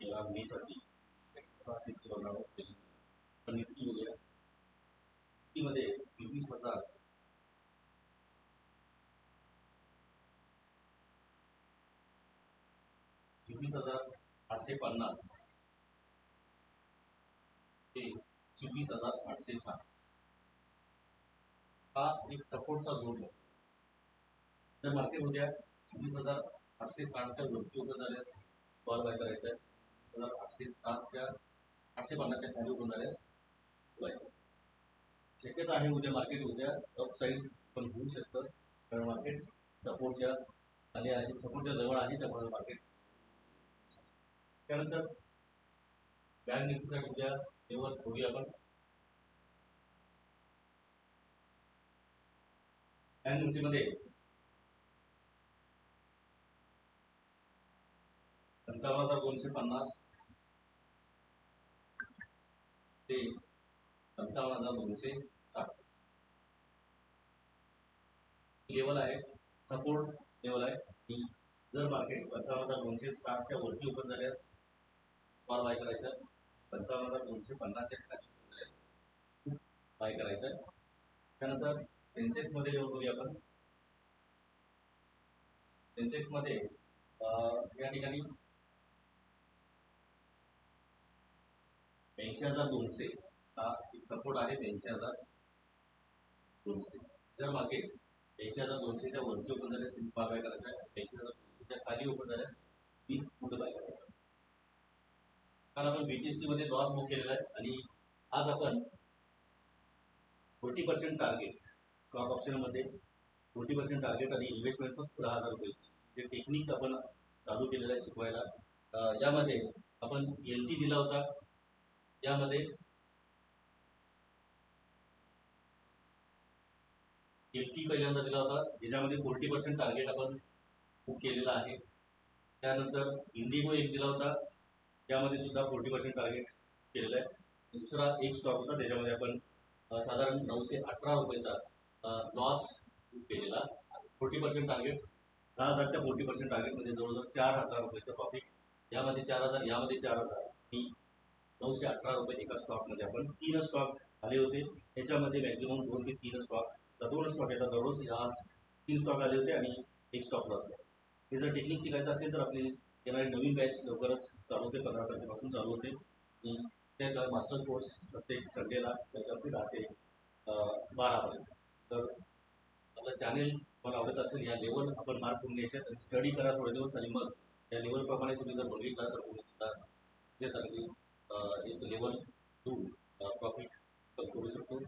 या मेसाठी. सहाशे किलो केली पण निफ्टी बघूया चोवीस हजार. चोवीस हजार आठशे पन्नास. ते चोवीस हजार आठशे साठ. हा एक सपोर्टचा झोन आहे. तर मार्केट उद्या चोवीस हजार आठशे साठच्या वरती उभं झाल्यास कॉल बाय करायचा आहे चोवीस आठशे सातच्या आठशे पन्नासच्या खाली उभं झाल्यास शक्यता आहे उद्या मार्केट उद्या अपसाईड पण होऊ शकतं. कारण मार्केट सपोर्टच्या खाली आहे सपोर्टच्या जवळ आहे त्यामुळे मार्केट त्यानंतर बँक निफ्टीसाठी उद्या तेव्हा बघूया आपण. बँक निफ्टीमध्ये पंचावन्न हजार दोनशे पन्नास. ते पंचावन्न हजार दोनशे साठ. लेवल आहे. सपोर्ट लेवल आहे. की जर मार्केट पंचावन्न हजार दोनशे साठच्या वरती ओपन झाल्यास कॉल बाय करायचा पंचावन्न हजार दोनशे पन्नासच्या खाली ओपन झाल्यास बाय करायचं त्यानंतर सेन्सेक्समध्ये लेवल बघूया आपण. सेन्सेक्समध्ये अं, या ठिकाणी ऐंशी हजार दोनशे हा एक सपोर्ट आहे ऐंशी हजार दोनशे. जर मार्केट ऐंशी हजार दोनशेच्या वरती ओपन झाल्यास तुम्ही बाय करायचा ऐंशी हजार दोनशेच्या खाली ओपन झाल्यास तीन पुढे बाय करायचं. काल आपण बीटीएसटी मध्ये लॉस बुक केलेला आहे आणि आज आपण फोर्टी पर्सेंट टार्गेट स्टॉक ऑप्शनमध्ये फोर्टी पर्सेंट टार्गेट आणि इन्व्हेस्टमेंट फक्त दहा हजार रुपयाची. जे टेक्निक आपण चालू केलेलं आहे शिकवायला यामध्ये आपण एल टी दिला होता यामध्ये एल पहिल्यांदा दिला होता. ज्याच्यामध्ये फोर्टी पर्सेंट टार्गेट आपण बुक केलेला आहे. त्यानंतर इंडिगो एक दिला होता. त्यामध्ये सुद्धा फोर्टी पर्सेंट टार्गेट केलेलं आहे. दुसरा एक स्टॉक होता. त्याच्यामध्ये आपण साधारण नऊशे अठरा रुपयेचा लॉस केलेला फोर्टी पर्सेंट टार्गेट दहा हजारच्या फोर्टी पर्सेंट टार्गेटमध्ये जवळजवळ चार हजार रुपयाचं प्रॉफिट यामध्ये चार हजार यामध्ये चार हजार. ही नऊशे अठरा रुपये एका स्टॉकमध्ये आपण तीन स्टॉक आले होते. याच्यामध्ये मॅक्झिमम दोन ते तीन स्टॉक तर दोन स्टॉक येतात दररोज. आज तीन स्टॉक आले होते आणि एक स्टॉक लॉस आहे हे जर टेक्निक शिकायचं असेल तर आपली येणारी नवीन बॅच लवकरच चालू होते. पंधरा तारखेपासून चालू होते. आणि त्याशिवाय मास्टर कोर्स प्रत्येक संडेला त्याच्या असते दहा ते बारापर्यंत तर आपलं चॅनेल मला आवडत असेल या लेवल आपण मार्क करून घ्यायच्यात आणि स्टडी करा थोडे दिवस आणि मग. या लेवलप्रमाणे तुम्ही जर बघितला तर तुम्ही सुद्धा जे चांगली एक लेवल टू प्रॉफिट करू शकतो